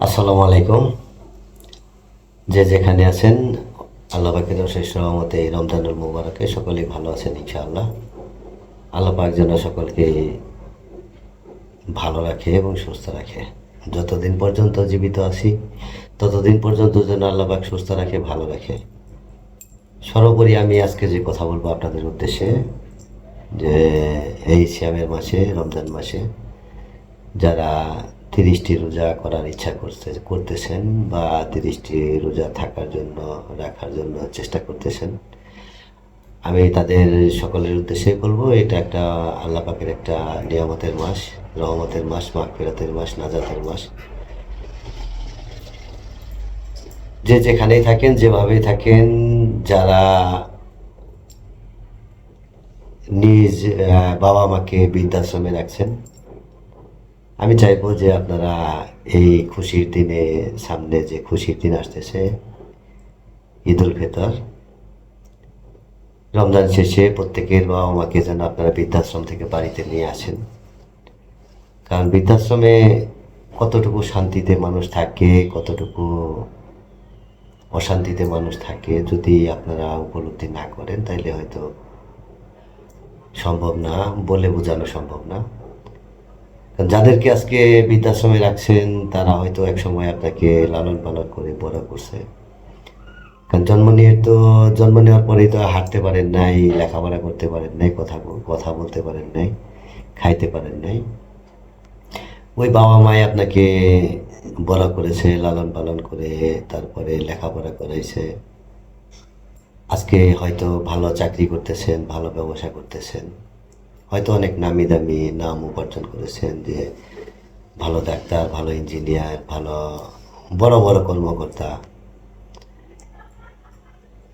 আসসালামু আলাইকুম। যে যেখানে আছেন, আল্লাহ পাকের অশেষ রহমতে এই রমজানুল মুবারকে সকলেই ভালো আছেন ইনশাআল্লাহ। আল্লাহ পাক যেন সকলকে ভালো রাখে এবং সুস্থ রাখে। যতদিন পর্যন্ত জীবিত আছি, ততদিন পর্যন্ত যেন আল্লাহ পাক সুস্থ রাখে, ভালো রাখে। সর্বোপরি আমি আজকে যে কথা বলব আপনাদের উদ্দেশ্যে, যে এই শ্যামের মাসে, রমজান মাসে যারা তিরিশটি রোজা করার ইচ্ছা করতে করতেছেন বা তিরিশটি রোজা থাকার জন্য, রাখার জন্য চেষ্টা করতেছেন? আমি তাদের সকলের উদ্দেশ্যে বলব, এটা একটা আল্লাহ পাকের একটা নিয়ামতের মাস, রহমতের মাস, মাগফিরাতের মাস, নাজাতের মাস। যে যেখানেই থাকেন, যেভাবেই থাকেন, যারা নিজ বাবা মাকে বৃদ্ধাশ্রমে রাখছেন আমি চাইব যে আপনারা এই খুশির দিনে সামনে যে খুশির দিন আসতেছে ঈদ উল ফিতর, রমজান শেষে প্রত্যেকের বাবা মাকে যেন আপনারা বৃদ্ধাশ্রম থেকে বাড়িতে নিয়ে আসেন। কারণ বৃদ্ধাশ্রমে কতটুকু শান্তিতে মানুষ থাকে, কতটুকু অশান্তিতে মানুষ থাকে, যদি আপনারা উপলব্ধি না করেন, তাইলে হয়তো সম্ভব না, বলে বোঝানো সম্ভব না। যাদেরকে আজকে বৃদ্ধাশ্রমে রাখছেন, তারা হয়তো এক সময় আপনাকে লালন পালন করে বড় করছে। কারণ জন্ম নিয়ে তো, জন্ম নেওয়ার পরেই তো হাঁটতে পারেন নাই, লেখাপড়া করতে পারেন নাই, কথা কথা বলতে পারেন নাই, খাইতে পারেন নাই। ওই বাবা মাই আপনাকে বড় করেছে, লালন পালন করে, তারপরে লেখাপড়া করাইছে। আজকে হয়তো ভালো চাকরি করতেছেন, ভালো ব্যবসা করতেছেন। হয়তো অনেক নামি দামি নাম উপার্জন করেছেন যে ভালো ডাক্তার, ভালো ইঞ্জিনিয়ার, ভালো বড় বড় কর্মকর্তা।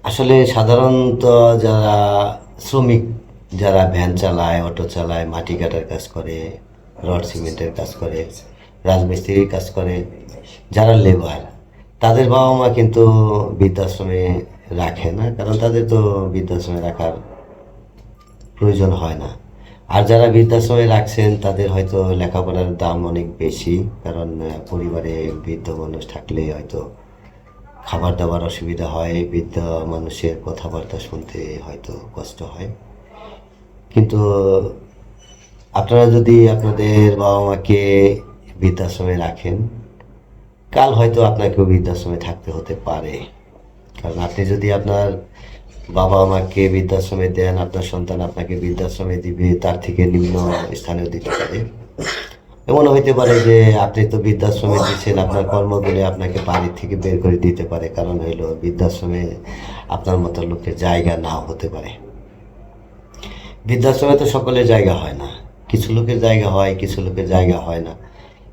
আসলে সাধারণত যারা শ্রমিক, যারা ভ্যান চালায়, অটো চালায়, মাটি কাটার কাজ করে, রড সিমেন্টের কাজ করে, রাজমিস্ত্রির কাজ করে, যারা লেবার, তাদের বাবা মা কিন্তু বৃদ্ধাশ্রমে রাখে না, কারণ তাদের তো বৃদ্ধাশ্রমে রাখার প্রয়োজন হয় না। আর যারা বৃদ্ধাশ্রমে রাখছেন, তাদের হয়তো লেখাপড়ার দাম অনেক বেশি, কারণ পরিবারে বৃদ্ধ মানুষ থাকলে হয়তো খাবার দাবার অসুবিধা হয়, বৃদ্ধ মানুষের কথাবার্তা শুনতে হয়তো কষ্ট হয়। কিন্তু আপনারা যদি আপনাদের বাবা মাকে বৃদ্ধাশ্রমে রাখেন, কাল হয়তো আপনাকেও বৃদ্ধাশ্রমে থাকতে হতে পারে। কারণ আপনি যদি আপনার বাবা মাকে বৃদ্ধাশ্রমে দেন, আপনার সন্তান আপনাকে বৃদ্ধাশ্রমে দিবে, তার থেকে নিম্ন স্থানেও দিতে পারে। এমন হইতে পারে যে আপনি তো বৃদ্ধাশ্রমে দিচ্ছেন, আপনার কর্মগুলো আপনাকে বাড়ি থেকে বের করে দিতে পারে। কারণ হইল, বৃদ্ধাশ্রমে আপনার মতো লোকের জায়গা নাও হতে পারে। বৃদ্ধাশ্রমে তো সকলের জায়গা হয় না। কিছু লোকের জায়গা হয়, কিছু লোকের জায়গা হয় না।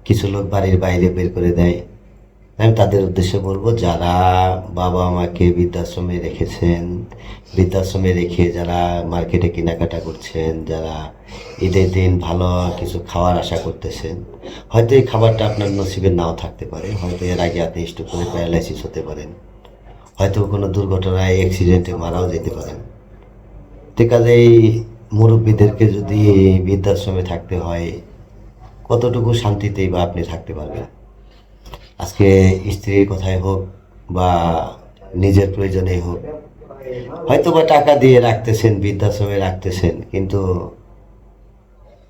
কিছু লোক বাড়ির বাইরে বের করে দেয়। আমি তাদের উদ্দেশ্যে বলব, যারা বাবা মাকে বৃদ্ধাশ্রমে রেখেছেন, বৃদ্ধাশ্রমে রেখে যারা মার্কেটে কেনাকাটা করছেন, যারা ঈদের দিন ভালো কিছু খাওয়ার আশা করতেছেন, হয়তো এই খাবারটা আপনার নসিবে নাও থাকতে পারে, হয়তো এর আগে আপনি স্ট্রোক করে প্যারালাইসিস হতে পারেন, হয়তো কোনো দুর্ঘটনায় অ্যাক্সিডেন্টে মারাও যেতে পারেন। তো কাজেই মুরব্বীদেরকে যদি বৃদ্ধাশ্রমে থাকতে হয়, কতটুকু শান্তিতেই বা আপনি থাকতে পারবেন? আজকে স্ত্রীর কথাই হোক বা নিজের প্রয়োজনেই হোক হয়তো বা টাকা দিয়ে রাখতেছেন, বৃদ্ধাশ্রমে রাখতেছেন, কিন্তু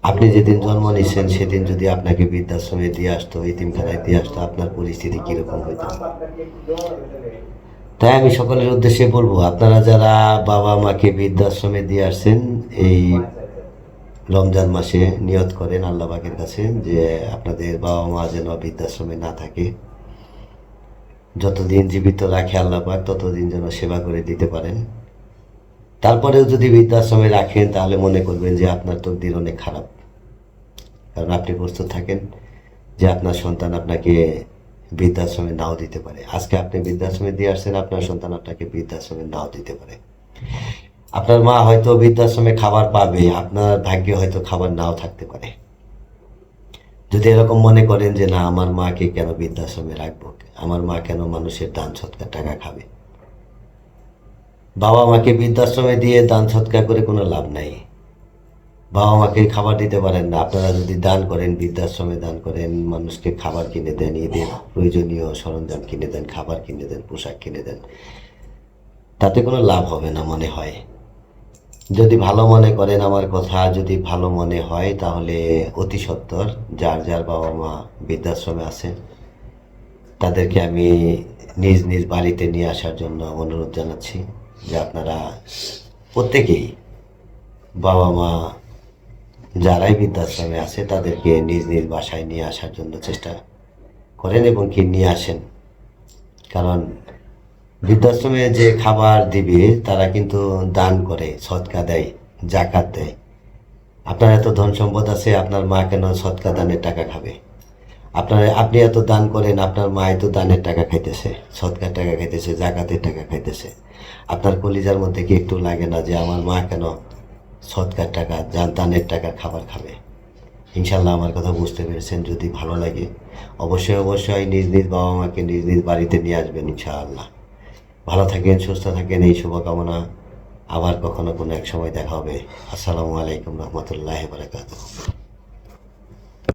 আপনি যেদিন জন্ম নিচ্ছেন সেদিন যদি আপনাকে বৃদ্ধাশ্রমে দিয়ে আসতো ইতিমখানায় দিয়ে আসতো, আপনার পরিস্থিতি কীরকম হইতো? তাই আমি সকলের উদ্দেশ্যে বলব, আপনারা যারা বাবা মাকে বৃদ্ধাশ্রমে দিয়ে আসছেন, এই রমজান মাসে নিয়ত করেন আল্লাহ পাকের কাছে যে আপনাদের বাবা মা যেন বৃদ্ধাশ্রমে না থাকে। যতদিন জীবিত রাখে আল্লাহ পাক, ততদিন যেন সেবা করে দিতে পারেন। তারপরেও যদি বৃদ্ধাশ্রমে রাখেন, তাহলে মনে করবেন যে আপনার তকদির অনেক খারাপ। কারণ আপনি প্রস্তুত থাকেন যে আপনার সন্তান আপনাকে বৃদ্ধাশ্রমে নাও দিতে পারে। আজকে আপনি বৃদ্ধাশ্রমে দিয়ে আসছেন, আপনার সন্তান আপনাকে বৃদ্ধাশ্রমে নাও দিতে পারে। আপনার মা হয়তো বৃদ্ধাশ্রমে খাবার পাবে, আপনার ভাগ্যে হয়তো খাবার নাও থাকতে পারে। যদি এরকম মনে করেন যে, না, আমার মাকে কেন বৃদ্ধাশ্রমে রাখব? আমার মা কেন মানুষের দান সৎকার টাকা খাবে? বাবা মাকে বৃদ্ধাশ্রমে দিয়ে দান সৎকার করে কোনো লাভ নাই। বাবা মাকে খাবার দিতে পারেন না। আপনারা যদি দান করেন, বৃদ্ধাশ্রমে দান করেন, মানুষকে খাবার কিনে দেন ঈদের প্রয়োজনীয় সরঞ্জাম কিনে দেন, খাবার কিনে দেন, পোশাক কিনে দেন, তাতে কোনো লাভ হবে না মনে হয়। যদি ভালো মনে করেন আমার কথা, যদি ভালো মনে হয় তাহলে অতি সত্বর, যার যার বাবা মা বৃদ্ধাশ্রমে আছে তাদেরকে আমি নিজ নিজ বাড়িতে নিয়ে আসার জন্য অনুরোধ জানাচ্ছি যে আপনারা প্রত্যেকেই বাবা মা যারাই বৃদ্ধাশ্রমে আছে, তাদেরকে নিজ নিজ বাসায় নিয়ে আসার জন্য চেষ্টা করেন এবং কি নিয়ে আসেন। কারণ বৃদ্ধাশ্রমে যে খাবার দিবে, তারা কিন্তু দান করে, সৎকা দেয়, জাকাত দেয়। আপনার এত ধন সম্পদ আছে, আপনার মা কেন সৎকা দানের টাকা খাবে? আপনার, আপনি এত দান করেন, আপনার মা এত দানের টাকা খাইতেছে, সৎকার টাকা খাইতেছে, জাকাতের টাকা খাইতেছে। আপনার কলিজার মধ্যে কি একটু লাগে না যে আমার মা কেন সৎকার টাকা দানের টাকার খাবার খাবে? ইনশাল্লাহ আমার কথা বুঝতে পেরেছেন, যদি ভালো লাগে, অবশ্যই অবশ্যই নিজ নিজ বাবা মাকে নিজ নিজ বাড়িতে নিয়ে আসবেন ইনশাআল্লাহ। ভালো থাকেন, সুস্থ থাকেন, এই শুভকামনা। আবার কখনো কোনো এক সময় দেখা হবে। আসসালামু আলাইকুম রহমতুল্লাহ বারাকাতুহ।